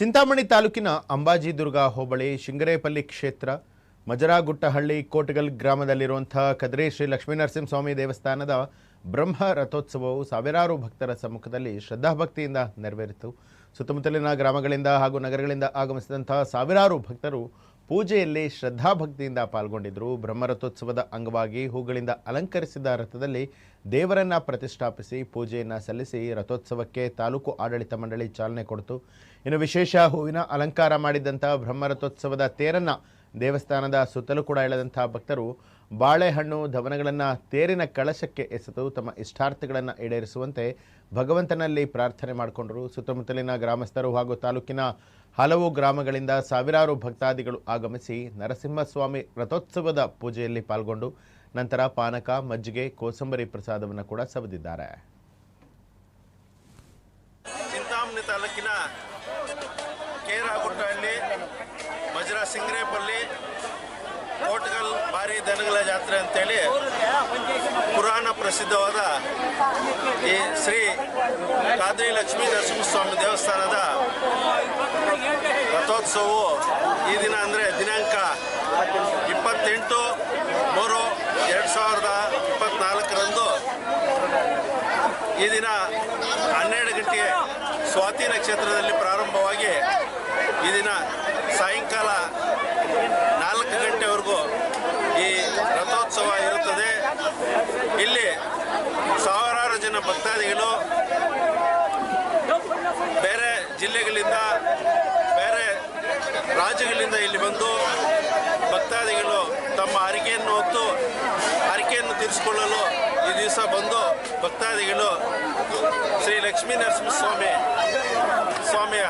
ಚಿಂತಾಮಣಿ ತಾಲೂಕಿನ ಅಂಬಾಜಿದುರ್ಗ ಹೋಬಳಿ ಶಿಂಗರೇಪಲ್ಲಿ ಕ್ಷೇತ್ರ, ಮಜರಾಗುಟ್ಟಹಳ್ಳಿ ಕೋಟಗಲ್ ಗ್ರಾಮದಲ್ಲಿರುವಂತಹ ಕದ್ರಿ ಶ್ರೀ ಲಕ್ಷ್ಮೀನರಸಿಂಹಸ್ವಾಮಿ ದೇವಸ್ಥಾನದ ಬ್ರಹ್ಮ ರಥೋತ್ಸವವು ಸಾವಿರಾರು ಭಕ್ತರ ಸಮ್ಮುಖದಲ್ಲಿ ಶ್ರದ್ಧಾಭಕ್ತಿಯಿಂದ ನೆರವೇರಿತು. ಸುತ್ತಮುತ್ತಲಿನ ಗ್ರಾಮಗಳಿಂದ ಹಾಗೂ ನಗರಗಳಿಂದ ಆಗಮಿಸಿದಂತಹ ಸಾವಿರಾರು ಭಕ್ತರು ಪೂಜೆಯಲ್ಲಿ ಶ್ರದ್ಧಾಭಕ್ತಿಯಿಂದ ಪಾಲ್ಗೊಂಡಿದ್ದರು. ಬ್ರಹ್ಮರಥೋತ್ಸವದ ಅಂಗವಾಗಿ ಹೂಗಳಿಂದ ಅಲಂಕರಿಸಿದ ರಥದಲ್ಲಿ ದೇವರನ್ನ ಪ್ರತಿಷ್ಠಾಪಿಸಿ ಪೂಜೆಯನ್ನು ಸಲ್ಲಿಸಿ ರಥೋತ್ಸವಕ್ಕೆ ತಾಲೂಕು ಆಡಳಿತ ಮಂಡಳಿ ಚಾಲನೆ ಕೊಡ್ತು. ಇನ್ನು ವಿಶೇಷ ಹೂವಿನ ಅಲಂಕಾರ ಮಾಡಿದಂಥ ಬ್ರಹ್ಮರಥೋತ್ಸವದ ತೇರನ್ನ ದೇವಸ್ಥಾನದ ಸುತ್ತಲೂ ಕೂಡ ಎಳೆದಂತಹ ಭಕ್ತರು ಬಾಳೆಹಣ್ಣು ಧವನಗಳನ್ನು ತೇರಿನ ಕಳಶಕ್ಕೆ ಎಸೆದು ತಮ್ಮ ಇಷ್ಟಾರ್ಥಗಳನ್ನು ಈಡೇರಿಸುವಂತೆ ಭಗವಂತನಲ್ಲಿ ಪ್ರಾರ್ಥನೆ ಮಾಡಿಕೊಂಡರು. ಸುತ್ತಮುತ್ತಲಿನ ಗ್ರಾಮಸ್ಥರು ಹಾಗೂ ತಾಲೂಕಿನ ಹಲವು ಗ್ರಾಮಗಳಿಂದ ಸಾವಿರಾರು ಭಕ್ತಾದಿಗಳು ಆಗಮಿಸಿ ನರಸಿಂಹಸ್ವಾಮಿ ರಥೋತ್ಸವದ ಪೂಜೆಯಲ್ಲಿ ಪಾಲ್ಗೊಂಡು ನಂತರ ಪಾನಕ, ಮಜ್ಜಿಗೆ, ಕೋಸಂಬರಿ ಪ್ರಸಾದವನ್ನು ಕೂಡ ಸವಿದಿದ್ದಾರೆ. ಚಿಂತಾಮಣಿ ತಾಲೂಕಿನ ಕೇರಾಗುಟ್ಟಹಳ್ಳಿ ಮಜ್ರಾ ಸಿಂಗ್ರೇಪಲ್ಲಿ ಕೋಟ್ಗಲ್ ಭಾರಿ ದನಗಳ ಜಾತ್ರೆ ಅಂತೇಳಿ ಪುರಾಣ ಪ್ರಸಿದ್ಧವಾದ ಈ ಶ್ರೀ ಕಾದ್ರಿ ಲಕ್ಷ್ಮೀ ನರಸಿಂಹಸ್ವಾಮಿ ದೇವಸ್ಥಾನದ ರಥೋತ್ಸವವು ಈ ದಿನ ಅಂದರೆ ದಿನಾಂಕ ಇಪ್ಪತ್ತೆಂಟು ಮೂರು ಎರಡು ಸಾವಿರದ ಇಪ್ಪತ್ತ್ನಾಲ್ಕರಂದು ಈ ದಿನ ಹನ್ನೆರಡು ಗಂಟೆಗೆ ಸ್ವಾತಿ ನಕ್ಷತ್ರದಲ್ಲಿ ಪ್ರಾರಂಭವಾಗಿ ಈ ದಿನ ಸಾಯಂಕಾಲ ನಾಲ್ಕು ಗಂಟೆವರೆಗೂ ಈ ರಥೋತ್ಸವ ಇರುತ್ತದೆ ಇಲ್ಲಿ ಸಾವಿರಾರು ಜನ ಭಕ್ತಾದಿಗಳು ಬೇರೆ ಜಿಲ್ಲೆಗಳಿಂದ ಬೇರೆ ರಾಜ್ಯಗಳಿಂದ ಇಲ್ಲಿ ಬಂದು ಭಕ್ತಾದಿಗಳು ತಮ್ಮ ಹರಿಕೆಯನ್ನು ಹೊತ್ತು ಹರಿಕೆಯನ್ನು ತೀರಿಸಿಕೊಳ್ಳಲು ಈ ದಿವಸ ಬಂದು ಭಕ್ತಾದಿಗಳು ಶ್ರೀ ಲಕ್ಷ್ಮೀ ನರಸಿಂಹಸ್ವಾಮಿ ಸ್ವಾಮಿಯ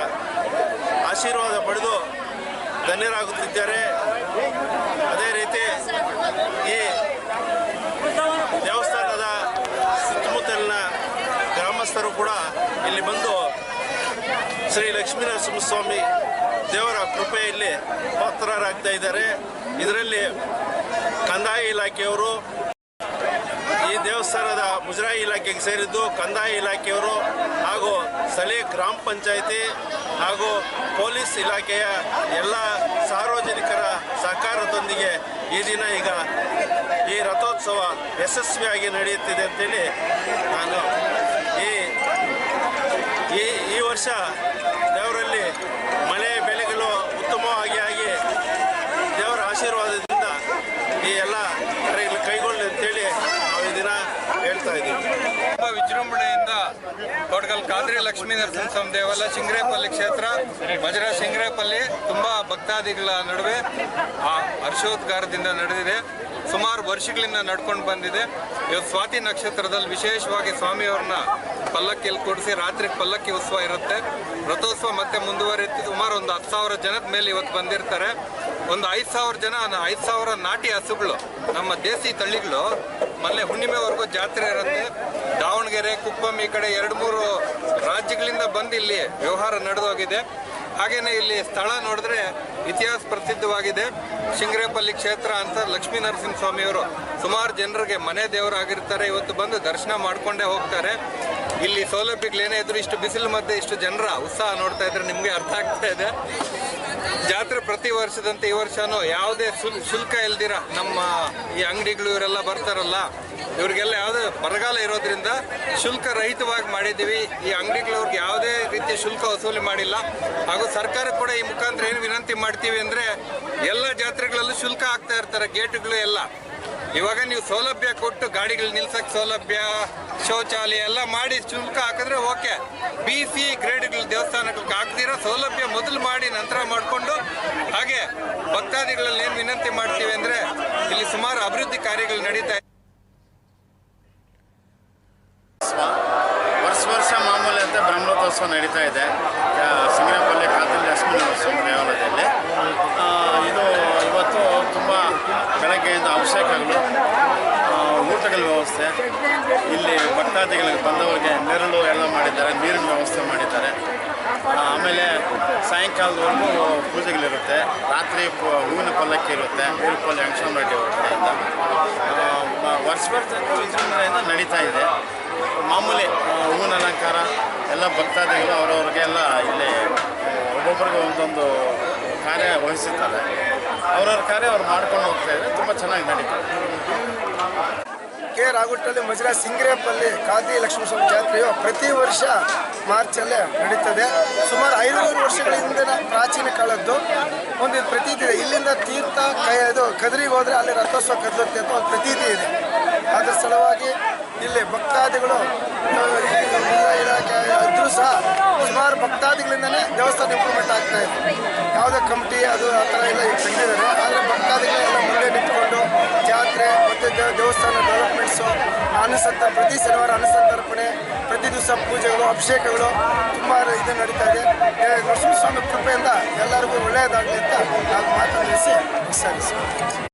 ಆಶೀರ್ವಾದ ಪಡೆದು ಧನ್ಯರಾಗುತ್ತಿದ್ದಾರೆ. ಅದೇ ರೀತಿ ಈ ದೇವಸ್ಥಾನದ ಸುತ್ತಮುತ್ತಲಿನ ಗ್ರಾಮಸ್ಥರು ಕೂಡ ಇಲ್ಲಿ ಬಂದು ಶ್ರೀ ಲಕ್ಷ್ಮೀ ನರಸಿಂಹಸ್ವಾಮಿ ದೇವರ ಕೃಪೆಯಲ್ಲಿ ಪಾತ್ರರಾಗ್ತಾ ಇದ್ದಾರೆ. ಇದರಲ್ಲಿ ಕಂದಾಯ ಇಲಾಖೆಯವರು, ಈ ದೇವಸ್ಥಾನದ ಮುಜರಾಯಿ ಇಲಾಖೆಗೆ ಸೇರಿದ್ದು ಕಂದಾಯ ಇಲಾಖೆಯವರು ಹಾಗೂ ಸ್ಥಳೀಯ ಗ್ರಾಮ ಪಂಚಾಯಿತಿ ಹಾಗೂ ಪೊಲೀಸ್ ಇಲಾಖೆಯ ಎಲ್ಲ ಸಾರ್ವಜನಿಕರ ಸಹಕಾರದೊಂದಿಗೆ ಈ ದಿನ ಈಗ ಈ ರಥೋತ್ಸವ ಯಶಸ್ವಿಯಾಗಿ ನಡೆಯುತ್ತಿದೆ ಅಂತೇಳಿ ನಾನು ಈ ವರ್ಷ ದೇವರಲ್ಲಿ ಮಳೆ ಬೆಳೆಗಳು ಉತ್ತಮವಾಗಿ ಆಗಿ ದೇವರ ಆಶೀರ್ವಾದದಿಂದ ಈ ಎಲ್ಲ ಕಾರ್ಯಗಳು ಕೈಗೊಳ್ಳಿ ಅಂತೇಳಿ ನಾವು ಈ ದಿನ ಹೇಳ್ತಾ ಇದ್ದೀವಿ. ತುಂಬ ವಿಜೃಂಭಣೆಯಿಂದ ಕೊಡಗಲ್ ಕಾದ್ರಿ ಲಕ್ಷ್ಮೀ ನರಸಿಂಹಸ್ವಾಮಿ ದೇವಾಲಯ ಸಿಂಗ್ರೇಪಲ್ಲಿ ಕ್ಷೇತ್ರ ವಜ್ರ ಸಿಂಗ್ರೇಪಲ್ಲಿ ತುಂಬ ಭಕ್ತಾದಿಗಳ ನಡುವೆ ಆ ಹರ್ಷೋದ್ಗಾರದಿಂದ ನಡೆದಿದೆ. ಸುಮಾರು ವರ್ಷಗಳಿಂದ ನಡ್ಕೊಂಡು ಬಂದಿದೆ. ಇವತ್ತು ಸ್ವಾತಿ ನಕ್ಷತ್ರದಲ್ಲಿ ವಿಶೇಷವಾಗಿ ಸ್ವಾಮಿಯವ್ರನ್ನ ಪಲ್ಲಕ್ಕಿಯಲ್ಲಿ ಕೂಡಿಸಿ ರಾತ್ರಿ ಪಲ್ಲಕ್ಕಿ ಉತ್ಸವ ಇರುತ್ತೆ. ರಥೋತ್ಸವ ಮತ್ತೆ ಮುಂದುವರಿ ಸುಮಾರು ಒಂದು ಹತ್ತು ಸಾವಿರ ಜನದ ಮೇಲೆ ಇವತ್ತು ಬಂದಿರ್ತಾರೆ. ಒಂದು ಐದು ಸಾವಿರ ಜನ ಐದು ಸಾವಿರ ನಾಟಿ ಹಸುಗಳು, ನಮ್ಮ ದೇಸಿ ತಳ್ಳಿಗಳು ಮೊನ್ನೆ ಹುಣ್ಣಿಮೆವರೆಗೂ ಜಾತ್ರೆ ಇರುತ್ತೆ. ದಾವಣಗೆರೆ, ಕುಪ್ಪಂ ಈ ಕಡೆ ಎರಡು ಮೂರು ರಾಜ್ಯಗಳಿಂದ ಬಂದು ಇಲ್ಲಿ ವ್ಯವಹಾರ ನಡೆದೋಗಿದೆ. ಹಾಗೇನೆ ಇಲ್ಲಿ ಸ್ಥಳ ನೋಡಿದ್ರೆ ಇತಿಹಾಸ ಪ್ರಸಿದ್ಧವಾಗಿದೆ. ಶಿಂಗ್ರೇಪಲ್ಲಿ ಕ್ಷೇತ್ರ ಅಂತ ಲಕ್ಷ್ಮೀ ನರಸಿಂಹಸ್ವಾಮಿಯವರು ಸುಮಾರು ಜನರಿಗೆ ಮನೆ ದೇವರಾಗಿರ್ತಾರೆ ಇವತ್ತು ಬಂದು ದರ್ಶನ ಮಾಡಿಕೊಂಡೇ ಹೋಗ್ತಾರೆ. ಇಲ್ಲಿ ಸೌಲಭ್ಯಗಳೇನೇ ಇದ್ರು ಇಷ್ಟು ಬಿಸಿಲು ಮಧ್ಯೆ ಇಷ್ಟು ಜನರ ಉತ್ಸಾಹ ನೋಡ್ತಾ ಇದ್ರೆ ನಿಮಗೆ ಅರ್ಥ ಆಗ್ತಾ ಇದೆ. ಜಾತ್ರೆ ಪ್ರತಿ ವರ್ಷದಂತೆ ಈ ವರ್ಷನೂ ಯಾವುದೇ ಶುಲ್- ಶುಲ್ಕ ಇಲ್ದಿರ ನಮ್ಮ ಈ ಅಂಗಡಿಗಳು ಇವರೆಲ್ಲ ಬರ್ತಾರಲ್ಲ, ಇವರಿಗೆಲ್ಲ ಯಾವುದೇ ಬರಗಾಲ ಇರೋದ್ರಿಂದ ಶುಲ್ಕ ರಹಿತವಾಗಿ ಮಾಡಿದ್ದೀವಿ. ಈ ಅಂಗಡಿಗಳವ್ರಿಗೆ ಯಾವುದೇ ರೀತಿಯ ಶುಲ್ಕ ವಸೂಲಿ ಮಾಡಿಲ್ಲ. ಹಾಗೂ ಸರ್ಕಾರ ಕೂಡ ಮುಖಾಂತರ ಏನು ವಿನಂತಿ ಮಾಡ್ತೀವಿ ಅಂದರೆ ಎಲ್ಲ ಜಾತ್ರೆಗಳಲ್ಲೂ ಶುಲ್ಕ ಹಾಕ್ತಾ ಇರ್ತಾರೆ ಗೇಟ್ಗಳು ಎಲ್ಲ. ಇವಾಗ ನೀವು ಸೌಲಭ್ಯ ಕೊಟ್ಟು ಗಾಡಿಗಳು ನಿಲ್ಸಕ್ಕೆ ಸೌಲಭ್ಯ, ಶೌಚಾಲಯ ಎಲ್ಲ ಮಾಡಿ ಶುಲ್ಕ ಹಾಕಿದ್ರೆ ಓಕೆ. ಬಿ, ಸಿ, ಗ್ರೇಡ್ಗಳು ದೇವಸ್ಥಾನಗಳಿಗೆ ಹಾಕ್ದಿರೋ ಸೌಲಭ್ಯ ಮೊದಲು ಮಾಡಿ ನಂತರ ಮಾಡಿಕೊಂಡು ಹಾಗೆ ಭಕ್ತಾದಿಗಳಲ್ಲಿ ಏನು ವಿನಂತಿ ಮಾಡ್ತೀವಿ ಅಂದರೆ ಇಲ್ಲಿ ಸುಮಾರು ಅಭಿವೃದ್ಧಿ ಕಾರ್ಯಗಳು ನಡೀತಾ ಇದೆ ವರ್ಷ ವರ್ಷ ಮಾಮೂಲಿ ಅಂತ ಬ್ರಹ್ಮೋತ್ಸವ ನಡೀತಾ ಇದೆ ಆ, ಸಿಂಗನಪಲ್ಲಿ ಕಾತಲ್ಲಿ ಲಕ್ಷ್ಮೀನರಸಿಂಹ ದೇವಾಲಯದಲ್ಲಿ ಆ, ಇದು ಇವತ್ತು ತುಂಬ ಬೆಳಗ್ಗೆಯಿಂದ ಅಭಿಷೇಕಗಳು ಊಟಗಳ ವ್ಯವಸ್ಥೆ, ಇಲ್ಲಿ ಭಕ್ತಾದಿಗಳಿಗೆ ಬಂದವರಿಗೆ ನೆರಳು ಎಲ್ಲ ಮಾಡಿದ್ದಾರೆ, ನೀರಿನ ವ್ಯವಸ್ಥೆ ಮಾಡಿದ್ದಾರೆ. ಆಮೇಲೆ ಸಾಯಂಕಾಲದವರೆಗೂ ಪೂಜೆಗಳಿರುತ್ತೆ. ರಾತ್ರಿ ಹೂವಿನ ಪಲ್ಲಕ್ಕಿ ಇರುತ್ತೆ ಹೂವಿನ ಪಲ್ಲೆ ಅಂಶನ್ ರೆಡ್ಡಿ ಕಡೆಯಿಂದ ವರ್ಷ ವರ್ಷ ವಿಜೃಂಭಣೆಯಿಂದ ನಡೀತಾ ಇದೆ. ಮಾಮೂಲಿ ಹೂವಿನ ಅಲಂಕಾರ, ಎಲ್ಲ ಭಕ್ತಾದಿಗಳು ಅವರವ್ರಿಗೆಲ್ಲ ಇಲ್ಲಿ ಒಬ್ಬೊಬ್ಬರಿಗೆ ಒಂದೊಂದು ಕಾರ್ಯ ವಹಿಸುತ್ತಾರೆ. ಅವ್ರವ್ರ ಕಾರ್ಯ ಅವ್ರು ಮಾಡ್ಕೊಂಡು ಹೋಗ್ತಾ ಇದ್ದಾರೆ. ತುಂಬ ಚೆನ್ನಾಗಿ ನಡೀತು ಕೆ ರಾಗುಟ್ಟಲ್ಲಿ ಮಜರಾ ಸಿಂಗರೇಪಲ್ಲಿ ಕಾದಿ ಲಕ್ಷ್ಮೀಸ್ವಾಮಿ ಜಾತ್ರೆಯು ಪ್ರತಿ ವರ್ಷ ಮಾರ್ಚಲ್ಲೇ ನಡೀತದೆ. ಸುಮಾರು ಐನೂರು ವರ್ಷಗಳ ಹಿಂದಿನ ಪ್ರಾಚೀನ ಕಾಲದ್ದು. ಒಂದು ಪ್ರತೀತಿ ಇದೆ. ಇಲ್ಲಿಂದ ತೀರ್ಥ ಕೈ ಇದು ಕದ್ರಿಗೆ ಹೋದರೆ ಅಲ್ಲಿ ರಥೋತ್ಸವ ಕದಲುತ್ತೆ ಅಂತ ಒಂದು ಪ್ರತೀತಿ ಇದೆ. ಅದರ ಸಲುವಾಗಿ ಇಲ್ಲಿ ಭಕ್ತಾದಿಗಳು ಇದ್ರೂ ಸಹ ಸುಮಾರು ಭಕ್ತಾದಿಗಳಿಂದನೇ ದೇವಸ್ಥಾನ ಇಂಪ್ರೂವ್ಮೆಂಟ್ ಆಗ್ತಾ ಇದೆ. ಯಾವುದೇ ಕಮಿಟಿ ಅದು ಆ ಥರ ಎಲ್ಲ ತೆಗೆದಿದ್ದಾರೆ. ಆದರೆ ಭಕ್ತಾದಿಗಳೆಲ್ಲ ಮುಂದೆ ನಿಂತ್ಕೊಂಡು ಜಾತ್ರೆ ಮತ್ತು ದೇವಸ್ಥಾನ ಡೆವಲಪ್ಮೆಂಟ್ಸು ಅನುಸಂತ ಪ್ರತಿ ಶನಿವಾರ ಅನುಸಂತರ್ಪಣೆ ಪ್ರತಿ ದಿವಸ ಪೂಜೆಗಳು, ಅಭಿಷೇಕಗಳು ತುಂಬ ಇದು ನಡೀತಾ ಇದೆ. ನರಸಿಂಹಸ್ವಾಮಿ ಕೃಪೆಯಿಂದ ಎಲ್ಲರಿಗೂ ಒಳ್ಳೆಯದಾಗಲಿ ಅಂತ ನಾನು ಮಾತನಾಡಿಸಿ ವಿಸ್ತರಿಸಿ.